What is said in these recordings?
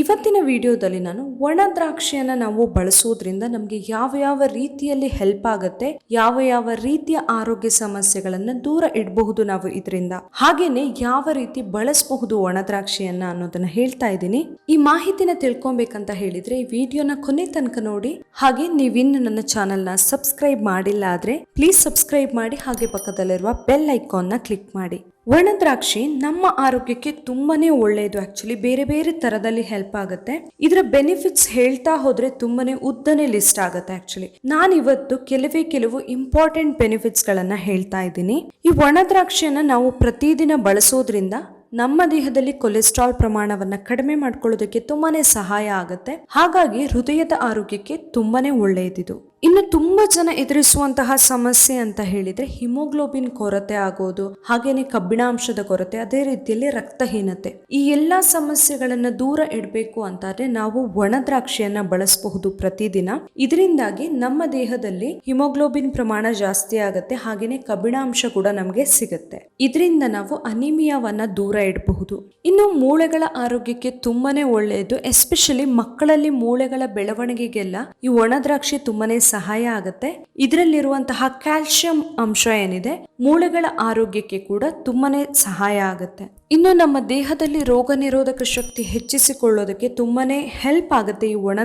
ಇವತ್ತಿನ ವಿಡಿಯೋದಲ್ಲಿ ನಾನು ಒಣ ದ್ರಾಕ್ಷಿಯನ್ನ ನಾವು ಬಳಸೋದ್ರಿಂದ ನಮಗೆ ಯಾವ ಯಾವ ರೀತಿಯಲ್ಲಿ ಹೆಲ್ಪ್ ಆಗುತ್ತೆ, ಯಾವ ಯಾವ ರೀತಿಯ ಆರೋಗ್ಯ ಸಮಸ್ಯೆಗಳನ್ನ ದೂರ ಇಡಬಹುದು ನಾವು ಇದರಿಂದ, ಹಾಗೇನೆ ಯಾವ ರೀತಿ ಬಳಸಬಹುದು ಒಣ ದ್ರಾಕ್ಷಿಯನ್ನ ಅನ್ನೋದನ್ನ ಹೇಳ್ತಾ ಇದ್ದೀನಿ. ಈ ಮಾಹಿತಿನ ತಿಳ್ಕೊಬೇಕಂತ ಹೇಳಿದ್ರೆ ಈ ವಿಡಿಯೋನ ಕೊನೆ ತನಕ ನೋಡಿ, ಹಾಗೆ ನೀವಿನ್ನು ನನ್ನ ಚಾನೆಲ್ನ ಸಬ್ಸ್ಕ್ರೈಬ್ ಮಾಡಿಲ್ಲ ಆದ್ರೆ ಪ್ಲೀಸ್ ಸಬ್ಸ್ಕ್ರೈಬ್ ಮಾಡಿ ಹಾಗೆ ಪಕ್ಕದಲ್ಲಿರುವ ಬೆಲ್ ಐಕಾನ್ನ ಕ್ಲಿಕ್ ಮಾಡಿ. ಒಣ ದ್ರಾಕ್ಷಿ ನಮ್ಮ ಆರೋಗ್ಯಕ್ಕೆ ತುಂಬಾನೇ ಒಳ್ಳೆಯದು ಆಕ್ಚುಲಿ ಬೇರೆ ಬೇರೆ ತರದಲ್ಲಿ ಹೆಲ್ಪ್ ಆಗುತ್ತೆ. ಇದರ ಬೆನಿಫಿಟ್ಸ್ ಹೇಳ್ತಾ ಹೋದ್ರೆ ತುಂಬಾನೇ ಉದ್ದನೆ ಲಿಸ್ಟ್ ಆಗುತ್ತೆ ಆಕ್ಚುಲಿ ನಾನು ಇವತ್ತು ಕೆಲವೇ ಕೆಲವು ಇಂಪಾರ್ಟೆಂಟ್ ಬೆನಿಫಿಟ್ಸ್ ಗಳನ್ನ ಹೇಳ್ತಾ ಇದ್ದೀನಿ. ಈ ಒಣದ್ರಾಕ್ಷಿಯನ್ನ ನಾವು ಪ್ರತಿದಿನ ಬಳಸೋದ್ರಿಂದ ನಮ್ಮ ದೇಹದಲ್ಲಿ ಕೊಲೆಸ್ಟ್ರಾಲ್ ಪ್ರಮಾಣವನ್ನ ಕಡಿಮೆ ಮಾಡ್ಕೊಳ್ಳೋದಕ್ಕೆ ತುಂಬಾನೇ ಸಹಾಯ ಆಗುತ್ತೆ. ಹಾಗಾಗಿ ಹೃದಯದ ಆರೋಗ್ಯಕ್ಕೆ ತುಂಬಾನೇ ಒಳ್ಳೆಯದಿದು ಇನ್ನು ತುಂಬಾ ಜನ ಎದುರಿಸುವಂತಹ ಸಮಸ್ಯೆ ಅಂತ ಹೇಳಿದ್ರೆ ಹಿಮೋಗ್ಲೋಬಿನ್ ಕೊರತೆ ಆಗೋದು, ಹಾಗೇನೆ ಕಬ್ಬಿಣಾಂಶದ ಕೊರತೆ, ಅದೇ ರೀತಿಯಲ್ಲಿ ರಕ್ತಹೀನತೆ. ಈ ಎಲ್ಲಾ ಸಮಸ್ಯೆಗಳನ್ನ ದೂರ ಇಡಬೇಕು ಅಂತಾದ್ರೆ ನಾವು ಒಣ ದ್ರಾಕ್ಷಿಯನ್ನ ಬಳಸಬಹುದು ಪ್ರತಿದಿನ. ಇದರಿಂದಾಗಿ ನಮ್ಮ ದೇಹದಲ್ಲಿ ಹಿಮೋಗ್ಲೋಬಿನ್ ಪ್ರಮಾಣ ಜಾಸ್ತಿ ಆಗುತ್ತೆ, ಹಾಗೇನೆ ಕಬ್ಬಿಣಾಂಶ ಕೂಡ ನಮಗೆ ಸಿಗುತ್ತೆ. ಇದರಿಂದ ನಾವು ಅನಿಮಿಯಾವನ್ನ ದೂರ ಇಡಬಹುದು. ಇನ್ನು ಮೂಳೆಗಳ ಆರೋಗ್ಯಕ್ಕೆ ತುಂಬಾನೇ ಒಳ್ಳೆಯದು, ಎಸ್ಪೆಷಲಿ ಮಕ್ಕಳಲ್ಲಿ ಮೂಳೆಗಳ ಬೆಳವಣಿಗೆಗೆಲ್ಲ ಈ ಒಣ ದ್ರಾಕ್ಷಿ ತುಂಬಾನೇ ಸಹಾಯ ಆಗುತ್ತೆ. ಇದರಲ್ಲಿರುವಂತಹ ಕ್ಯಾಲ್ಸಿಯಂ ಅಂಶ ಏನಿದೆ, ಮೂಳೆಗಳ ಆರೋಗ್ಯಕ್ಕೆ ಕೂಡ ತುಂಬಾನೇ ಸಹಾಯ ಆಗುತ್ತೆ. ಇನ್ನು ನಮ್ಮ ದೇಹದಲ್ಲಿ ರೋಗ ನಿರೋಧಕ ಶಕ್ತಿ ಹೆಚ್ಚಿಸಿಕೊಳ್ಳೋದಕ್ಕೆ ತುಂಬಾನೇ ಹೆಲ್ಪ್ ಆಗುತ್ತೆ ಈ ಒಣ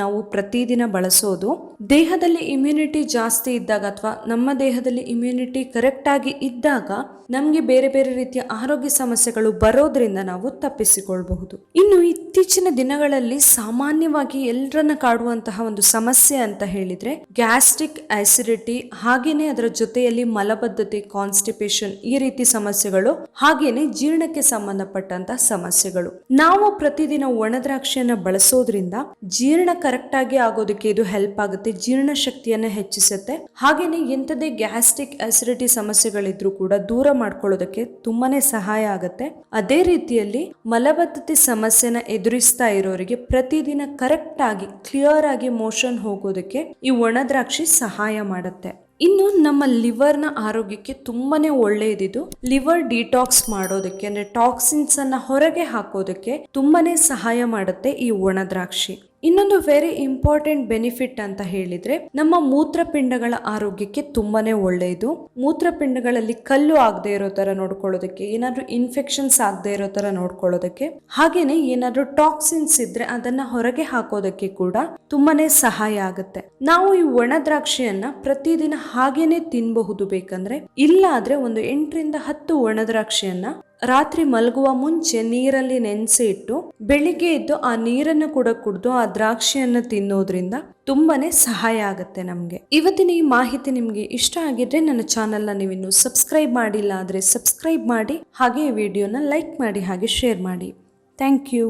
ನಾವು ಪ್ರತಿದಿನ ಬಳಸೋದು. ದೇಹದಲ್ಲಿ ಇಮ್ಯುನಿಟಿ ಜಾಸ್ತಿ ಇದ್ದಾಗ ಅಥವಾ ನಮ್ಮ ದೇಹದಲ್ಲಿ ಇಮ್ಯುನಿಟಿ ಕರೆಕ್ಟ್ ಆಗಿ ಇದ್ದಾಗ ನಮಗೆ ಬೇರೆ ಬೇರೆ ರೀತಿಯ ಆರೋಗ್ಯ ಸಮಸ್ಯೆಗಳು ಬರೋದ್ರಿಂದ ನಾವು ತಪ್ಪಿಸಿಕೊಳ್ಬಹುದು. ಇನ್ನು ಇತ್ತೀಚಿನ ದಿನಗಳಲ್ಲಿ ಸಾಮಾನ್ಯವಾಗಿ ಎಲ್ಲರನ್ನ ಕಾಡುವಂತಹ ಒಂದು ಸಮಸ್ಯೆ ಅಂತ ಹೇಳಿದ್ರೆ ಗ್ಯಾಸ್ಟ್ರಿಕ್ ಆಸಿಡಿಟಿ, ಹಾಗೇನೆ ಅದರ ಜೊತೆಯಲ್ಲಿ ಮಲಬದ್ಧತೆ, ಕಾನ್ಸ್ಟಿಪೇಷನ್ ಈ ರೀತಿ ಸಮಸ್ಯೆಗಳು, ಹಾಗೇನೆ ಜೀರ್ಣಕ್ಕೆ ಸಂಬಂಧಪಟ್ಟಂತಹ ಸಮಸ್ಯೆಗಳು. ನಾವು ಪ್ರತಿದಿನ ಒಣ ದ್ರಾಕ್ಷಿಯನ್ನ ಬಳಸೋದ್ರಿಂದ ಜೀರ್ಣ ಕರೆಕ್ಟ್ ಆಗಿ ಆಗೋದಕ್ಕೆ ಇದು ಹೆಲ್ಪ್ ಆಗುತ್ತೆ, ಜೀರ್ಣ ಶಕ್ತಿಯನ್ನ ಹೆಚ್ಚಿಸುತ್ತೆ. ಹಾಗೇನೆ ಎಂಥದೇ ಗ್ಯಾಸ್ಟ್ರಿಕ್ ಆಸಿಡಿಟಿ ಸಮಸ್ಯೆಗಳಿದ್ರೂ ಕೂಡ ದೂರ ಮಾಡ್ಕೊಳ್ಳೋದಕ್ಕೆ ತುಂಬಾನೇ ಸಹಾಯ ಆಗುತ್ತೆ. ಅದೇ ರೀತಿಯಲ್ಲಿ ಮಲಬದ್ಧತೆ ಸಮಸ್ಯೆನ ಎದುರಿಸ್ತಾ ಇರೋರಿಗೆ ಪ್ರತಿದಿನ ಕರೆಕ್ಟ್ ಆಗಿ ಕ್ಲಿಯರ್ ಆಗಿ ಮೋಷನ್ ಹೋಗೋದಕ್ಕೆ ಈ ಒಣದ್ರಾಕ್ಷಿ ಸಹಾಯ ಮಾಡುತ್ತೆ. ಇನ್ನು ನಮ್ಮ ಲಿವರ್ನ ಆರೋಗ್ಯಕ್ಕೆ ತುಂಬಾನೇ ಒಳ್ಳೆಯದಿದು ಲಿವರ್ ಡಿಟಾಕ್ಸ್ ಮಾಡೋದಕ್ಕೆ, ಅಂದ್ರೆ ಟಾಕ್ಸಿನ್ಸ್ ಅನ್ನ ಹೊರಗೆ ಹಾಕೋದಕ್ಕೆ ತುಂಬಾನೇ ಸಹಾಯ ಮಾಡುತ್ತೆ ಈ ಒಣ ದ್ರಾಕ್ಷಿ ಇನ್ನೊಂದು ವೆರಿ ಇಂಪಾರ್ಟೆಂಟ್ ಬೆನಿಫಿಟ್ ಅಂತ ಹೇಳಿದ್ರೆ, ನಮ್ಮ ಮೂತ್ರಪಿಂಡಗಳ ಆರೋಗ್ಯಕ್ಕೆ ತುಂಬಾನೇ ಒಳ್ಳೆಯದು. ಮೂತ್ರಪಿಂಡಗಳಲ್ಲಿ ಕಲ್ಲು ಆಗದೆ ಇರೋ ತರ ನೋಡ್ಕೊಳ್ಳೋದಕ್ಕೆ, ಏನಾದ್ರೂ ಇನ್ಫೆಕ್ಷನ್ಸ್ ಆಗದೆ ಇರೋ ತರ ನೋಡ್ಕೊಳ್ಳೋದಕ್ಕೆ, ಹಾಗೇನೆ ಏನಾದ್ರೂ ಟಾಕ್ಸಿನ್ಸ್ ಇದ್ರೆ ಅದನ್ನ ಹೊರಗೆ ಹಾಕೋದಕ್ಕೆ ಕೂಡ ತುಂಬಾನೇ ಸಹಾಯ ಆಗುತ್ತೆ. ನಾವು ಈ ಒಣ ದ್ರಾಕ್ಷಿಯನ್ನ ಪ್ರತಿದಿನ ಹಾಗೇನೆ ತಿನ್ಬಹುದು ಬೇಕಂದ್ರೆ ಇಲ್ಲ ಆದ್ರೆ ಒಂದು ಎಂಟರಿಂದ ಹತ್ತು ಒಣ ದ್ರಾಕ್ಷಿಯನ್ನ ರಾತ್ರಿ ಮಲಗುವ ಮುಂಚೆ ನೀರಲ್ಲಿ ನೆನೆಸಿ ಇಟ್ಟು ಬೆಳಿಗ್ಗೆ ಎದ್ದು ಆ ನೀರನ್ನು ಕೂಡ ಕುಡಿದು ಆ ದ್ರಾಕ್ಷಿಯನ್ನು ತಿನ್ನೋದ್ರಿಂದ ತುಂಬಾನೇ ಸಹಾಯ ಆಗುತ್ತೆ ನಮಗೆ. ಇವತ್ತಿನ ಈ ಮಾಹಿತಿ ನಿಮಗೆ ಇಷ್ಟ ಆಗಿದ್ರೆ ನನ್ನ ಚಾನೆಲ್ನ ನೀವಿನ್ನು ಸಬ್ಸ್ಕ್ರೈಬ್ ಮಾಡಿಲ್ಲ ಆದರೆ ಸಬ್ಸ್ಕ್ರೈಬ್ ಮಾಡಿ ಹಾಗೆ ವಿಡಿಯೋನ ಲೈಕ್ ಮಾಡಿ ಹಾಗೆ ಶೇರ್ ಮಾಡಿ. Thank you.